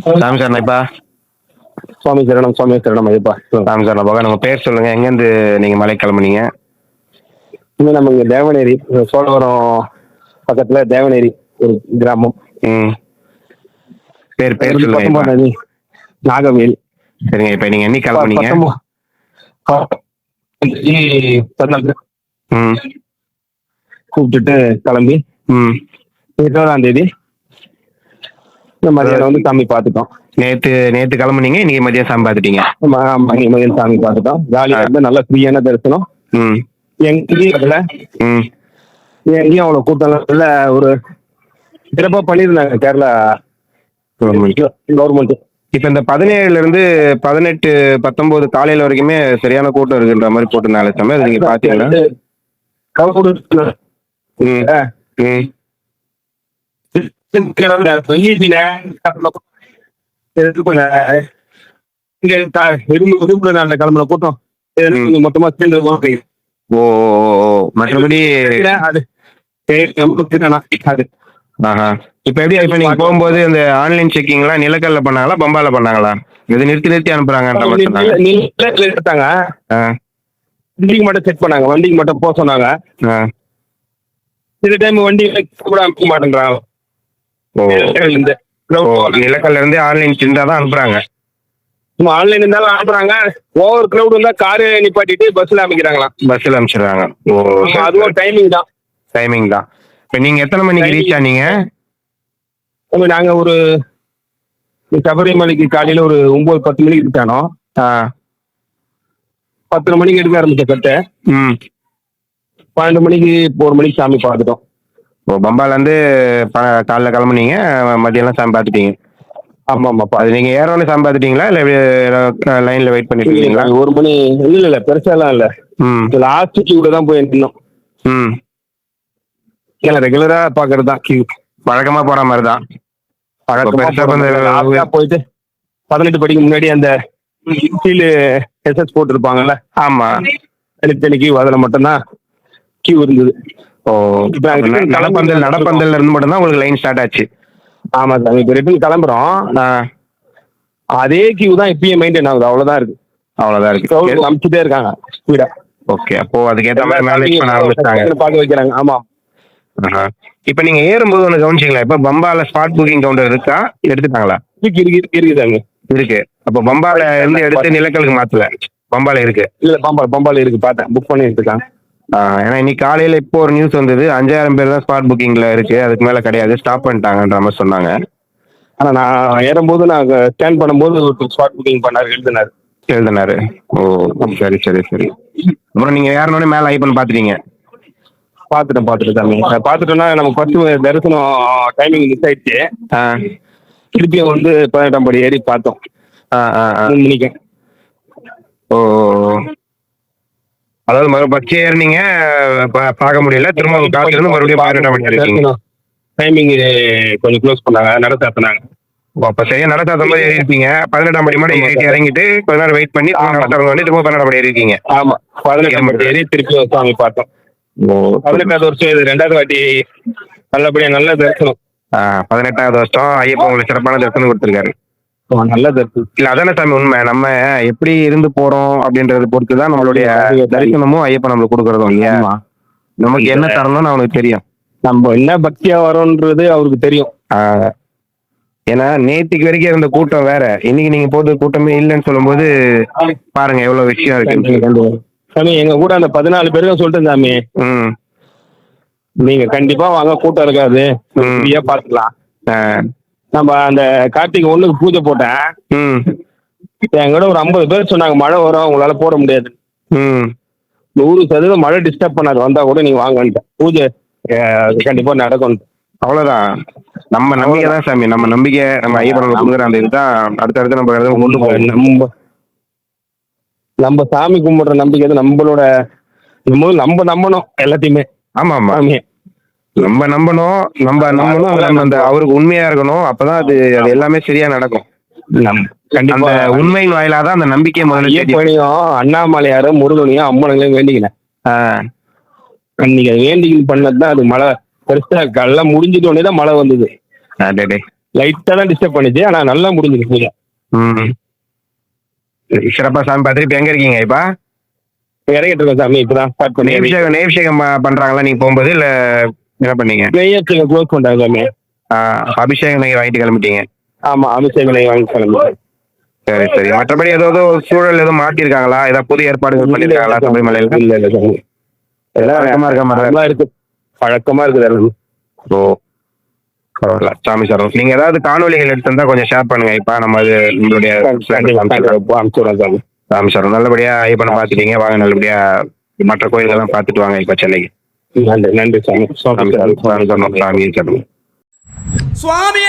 சாமி சார் இப்பா சுவாமி சரணம் சுவாமி சரணம் ஐயப்பா. சாமி சார் போக நம்ம பேர் சொல்லுங்க. எங்கேருந்து நீங்க மலை கிளம்புனீங்க? இங்க நம்ம இங்க தேவநேரி சோழவரம் பக்கத்துல தேவநேரி ஒரு கிராமம். ம். பேர் பேர் சொல்லுங்க நாகவேல். சரிங்க இப்ப நீங்க என்னைக்கு கிளம்புனீங்க? கூப்பிட்டுட்டு கிளம்பி ம். இருபதாம் தேதி மதியானம் வந்து சாமி பார்த்துட்டோம். நேத்து நேத்து கிளம்புனீங்க இன்னைக்கு மதியம் சாமி பார்த்துட்டீங்க? ம- மதியம் மதியம் சாமி பார்த்துட்டோம். ஜாலியாக இருந்து நல்ல ஃப்ரீயான தரிசனம். ம். எங்கேயும் அதுல ம். எங்கேயும் அவ்வளோ கூட்டம் இல்ல ஒரு சிறப்பாக பண்ணியிருந்தாங்க கேரளா கவர்மெண்ட் இப்ப இந்த பதினேழுல இருந்து பதினெட்டு பத்தொன்பது காலையில வரைக்குமே சரியான கூட்டம் இருக்குன்ற மாதிரி போட்டிருந்தாங்க சாமி. அது நீங்க ம். கிளம்புன கூட்டம். மொத்தமா சேர்ந்து. ஓ. மற்றபடி இப்ப எப்படி இப்ப நீங்க போகும்போது இந்த ஆன்லைன் செக்கிங்லாம் நிலக்கல்ல பண்ணாங்களா பம்பால பண்ணாங்களா? இது நிறுத்தி நிறுத்தி ஆ, வண்டிக்கு மட்டும் செட் பண்ணாங்க வண்டிக்கு மட்டும் போக சொன்னாங்க. இந்த டைம் வண்டி கூட அனுப்ப மாட்டேங்கிறாங்க இந்த ஓ நிலக்கல்ல இருந்து ஆன்லைன் சிந்தா தான் அனுப்புறாங்க. ஆன்லைன் இருந்தாலும் அனுப்புறாங்க. ஓவர் கிரௌட் இருந்தா காரு நிப்பாட்டிட்டு பஸ்ல அமைக்கிறாங்களாம் பஸ்ல ஆமா, அதுவும் டைமிங் தான். டைமிங் தான். இப்ப நீங்க எத்தனை மணிக்கு ரீச் ஆனீங்க நாங்க? ஒரு சபரிமலைக்கு காலையில ஒரு ஒன்பது பத்து மணிக்கு ஆ. பத்தரை மணிக்கு எடுக்க ஆரம்பிச்ச கட்டை. ம். பன்னெண்டு மணிக்கு ஒரு மணிக்கு சாமி பார்த்துட்டோம். ஓ பம்பால இருந்து ப- காலைல கிளம்புனீங்க மதியம்லாம் சாமி பார்த்துட்டீங்க ஆமா ஆமாப்பா அது நீங்க ஏறோன்னு சாமி பார்த்துட்டீங்களா இல்ல லைன்ல வெயிட் பண்ணிட்டு இருக்கீங்களா? ஒரு மணி இல்ல இல்ல பெருசாலாம் இல்ல. ம். லாஸ்ட் கியூ தான் போய் நின்னோம். ம். ஏன்னா ரெகுலரா பாக்குறது தான் கியூ வழக்கமா போற மாதிரி தான் பெருசா வந்து போயிட்டு பதினெட்டு படிக்கு முன்னாடி அந்த கீழ் எஸ்எஸ் போட்டிருப்பாங்கல்ல? ஆமா. தனித்தனி கியூ அதுல மட்டும்தான் கியூ இருந்தது. ஓ நடப்பந்தல் நடப்பந்தல்ல இருந்து மட்டும் தான் உங்களுக்கு லைன் ஸ்டார்ட் ஆச்சு. ஆமா சாமி இப்ப ரிட்டர்ன் கிளம்புறோம். அதே கியூ தான் இப்பயும் மெயின்டைன் ஆகுது. அவ்வளவுதான் இருக்கு. அவ்வளவுதான் இருக்கு. அமுச்சுட்டே இருக்காங்க ஸ்பீடா ஓகே அப்போ அதுக்கேற்ற மாதிரி மேனேஜ் பண்ண ஆரம்பிச்சிட்டாங்க. பார்க்க வைக்கிறாங்க. ஆமா. இப்ப நீங்க ஏறும்போது ஒன்று கவனிச்சிங்களா? இப்ப பம்பால ஸ்பாட் புக்கிங் கவுண்டர் இருக்கா? எடுத்துட்டாங்களா? இருக்கு இருக்கு இருக்கு இருக்கு அப்போ பம்பால இருந்து எடுத்து நிலக்கலுக்கு மாத்தல. பம்பால இருக்கு. இல்ல பம்பால் பம்பால் இருக்கு. பார்த்தேன் புக் பண்ணி எடுத்துருக்காங்க ஆ, ஏன்னா இன்னைக்கு காலையில இப்போ ஒரு நியூஸ் வந்தது. அஞ்சாயிரம் பேர் தான் ஸ்பாட் புக்கிங்ல இருக்கு. அதுக்கு மேல கிடையாது. ஸ்டாப் பண்ணிட்டாங்கன்ற மாதிரி சொன்னாங்க. ஆனா நான் ஏறும்போது நாங்க ஸ்கேன் பண்ணும்போது ஒரு ஸ்பாட் புக்கிங் பண்ணாரு எழுதினாரு. எழுதினாரு. ஓ சரி சரி சரி. அப்புறம் நீங்க ஏறணும்னே மேல ஐப்பன் பாத்துட்டீங்க பார்த்துட்டேன் பார்த்துட்டேன் சாமி. நான் பார்த்துட்டோம்னா நமக்கு ஃபர்ஸ்ட் தரிசனம் டைமிங் மிஸ் ஆயிடுச்சு. ஆ. திருப்பியும் வந்து பதினெட்டாம் படி ஏறி பார்த்தோம். ஆ ஆ. மூணு மணிக்கு. ஓ. அதாவது மறு பஸ் ஏறினீங்க பா- பார்க்க முடியல. திரும்ப காலையில இருந்து மறுபடியும் பதினெட்டாம் மணி இருக்கீங்க. டைமிங் கொஞ்சம் க்ளோஸ் பண்ணாங்க. நட சாத்தினாங்க ஓ, அப்ப சரியா நடத்தாத மாதிரி இருப்பீங்க பதினெட்டாம் மணி மாதிரி ஏறி இறங்கிட்டு கொஞ்ச நேரம் வெயிட் பண்ணி வந்து திரும்ப மணி ஏறி இருக்கீங்க ஆமா. பதினெட்டாம் படி ஏறி திருப்பி சாமி பார்த்தோம். பதினெட்டாவது வருஷம் இது. ரெண்டாவது வாட்டி நல்லபடியா நல்ல தரிசனம். பதினெட்டாவது வருஷம் ஐயப்பன் உங்களுக்கு சிறப்பான தரிசனம் கொடுத்துருக்காரு. நல்ல தரிசனம் இல்ல அதானே சாமி உண்மை. நம்ம எப்படி இருந்து போறோம் அப்படின்றத பொறுத்து தான் நம்மளுடைய தரிசனமும் ஐயப்பன் நம்மளுக்கு கொடுக்கறதும் இல்லையா. நமக்கு என்ன தரணும்னு அவனுக்கு தெரியும். நம்ம என்ன பக்தியா வரோன்றது அவருக்கு தெரியும். ஏன்னா நேத்திக்கு வரைக்கும் இருந்த கூட்டம் வேற. இன்னைக்கு நீங்க போது கூட்டமே இல்லைன்னு சொல்லும்போது பாருங்க எவ்வளவு விஷயம் இருக்கு. சாமி எங்க கூட அந்த பதினாலு பேருக்கும் சொல்லிட்டேன் சாமி நீங்க கண்டிப்பா வாங்க கூட்டம் இருக்காது. பாத்துக்கலாம். நம்ம அந்த கார்த்திகை ஒண்ணுக்கு பூஜை போட்டேன். ம். எங்கூட ஒரு ஐம்பது பேர் சொன்னாங்க மழை வரும் உங்களால போட முடியாது. ம். நூறு சதவீதம் மழை டிஸ்டர்ப் பண்ணாது வந்தா கூட நீங்க வாங்கன்ட்டு. பூஜை கண்டிப்பா நடக்கும். அவ்வளவுதான். நம்ம நம்பிக்கை தான் சாமி. நம்ம நம்பிக்கை நம்ம ஐயப்பன் கொடுக்குற அந்த இதுதான். அடுத்தடுத்து நம்ம கொண்டு போகணும் நம்ம நம்ம சாமி கும்பிடுற நம்பிக்கை நம்மளோட நம்ம நம்ம நம்பணும் எல்லாத்தையுமே. ஆமா ஆமா. நம்ம நம்பணும் நம்ம நம்பணும் நம்ம அந்த அவருக்கு உண்மையா இருக்கணும். அப்பதான் அது அது எல்லாமே சரியா நடக்கும். அந்த உண்மையின் வாயிலாதான் அந்த நம்பிக்கை முதல்ல அண்ணாமலையாரும் முருகனையும் அம்மனையும் வேண்டிக்கினேன் அன்னைக்கு அது வேண்டிக்கிட்டு பண்ணது தான் அது மழை. பெருசா முடிஞ்சிட்ட உடனே தான் மழை வந்தது. லைட்டா தான் டிஸ்டர்ப் பண்ணுச்சு ஆனா நல்லா முடிஞ்சிருக்கு பூஜை ம். சிறப்பா சாமி பார்த்துட்டு இப்ப எங்க இருக்கீங்க இப்ப? இறங்கிட்டு இருக்கோம் சாமி இப்பதான் ஸ்டார்ட் பண்ணி. நேபிஷேகம் நேபிஷேகம் பண்றாங்களா நீங்க போகும்போது இல்ல என்ன பண்ணீங்க? நெய்யத்துக்கு க்ளோஸ் பண்ணிட்டாங்க அபிஷேகம் வாங்கிட்டு கிளம்பிட்டீங்க. ஆமா அபிஷேகம் நெய் வாங்கி கிளம்பி சரி சரி. மற்றபடி ஏதாவது சூழல் எதுவும் மாத்திருக்காங்களா? ஏதாவது புது ஏற்பாடுகள் பண்ணிருக்காங்களா சபரிமலையில இல்ல இல்ல எல்லாம் வழக்கமா இருக்க மாதிரி இருக்கு. பழக்கமா இருக்குது எல்லாமே. ஓ பரவாயில்ல. சாமி சார் நீங்க ஏதாவது காணொலிகள் எடுத்திருந்தா கொஞ்சம் ஷேர் பண்ணுங்க. இப்ப நம்ம அது நம்மளுடைய சாமி. சார் நல்லபடியா ஐயப்பனை பாத்துட்டீங்க வாங்க நல்லபடியா மற்ற கோயில்கள்லாம் பார்த்துட்டு வாங்க இப்ப சென்னைக்கு. நன்றி நன்றி சாமி. சாமி சாமி சாமி